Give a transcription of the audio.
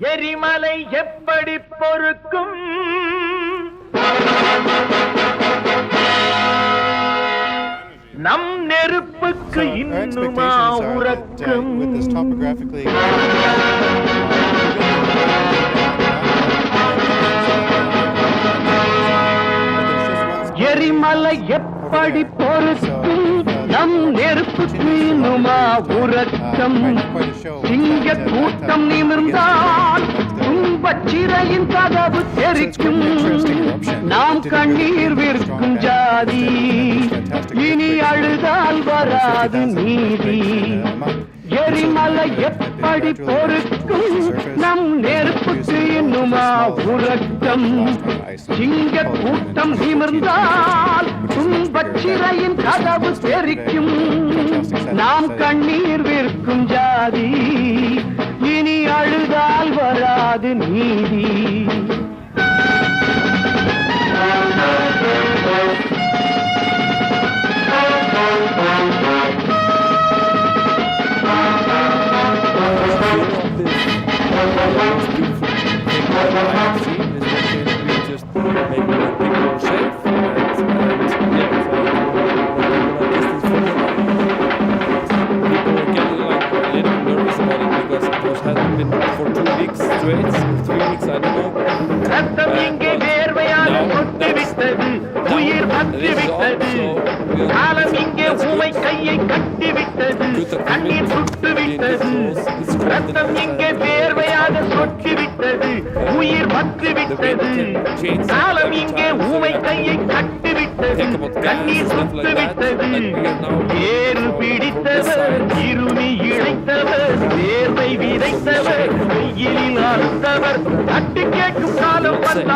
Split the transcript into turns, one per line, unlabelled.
எரிமலை எப்படி பொறுக்கும் நம் நெருப்புக்கு இன்னுமா
uh,
உறக்கம் எரிமலை எப்படி பொறுக்கும் நம் நெருப்புக்கு இன்னுமா உறக்கம்? சிங்க கூட்டம் நிமிர்ந்தால் துன்பச் சிறையின் கதவு தெரிக்கும். நாம் கண்ணீர் விற்கும் ஜாதி. இனி அழுதால் வராது நீதி. எரிமலை எப்படி பொறுக்கும்? நம் நெருப்புக்கு இன்னுமா உறக்கம் சிங்க கூட்டம் நிமிர்ந்தால் துன்பச் சிறையின் கதவு தெரிக்கும் நாம் கண்ணீர் விற்கும் ஜாதி. இனி அழுதால் வராது நீதி. ரத்தம் இங்கே வேர்வையாக கொட்டி விட்டது உயிர் பற்றி விட்டது காலம் இங்கே உமை கையை கட்டி விட்டது கண்ணீர் சுட்டு விட்டது ரத்தம் இங்கே வேர்வையாக சொட்டி விட்டது உயிர் பற்றி விட்டது காலம் இங்கே உமை கையை கட்டி விட்டது கண்ணீர் சுட்டு விட்டது ஏறு பிடித்தவர். இருமி இழைத்தவர். வேர்வை விதைத்தவர். வெயிலில் అట్టి కేకు కాలం వల్ల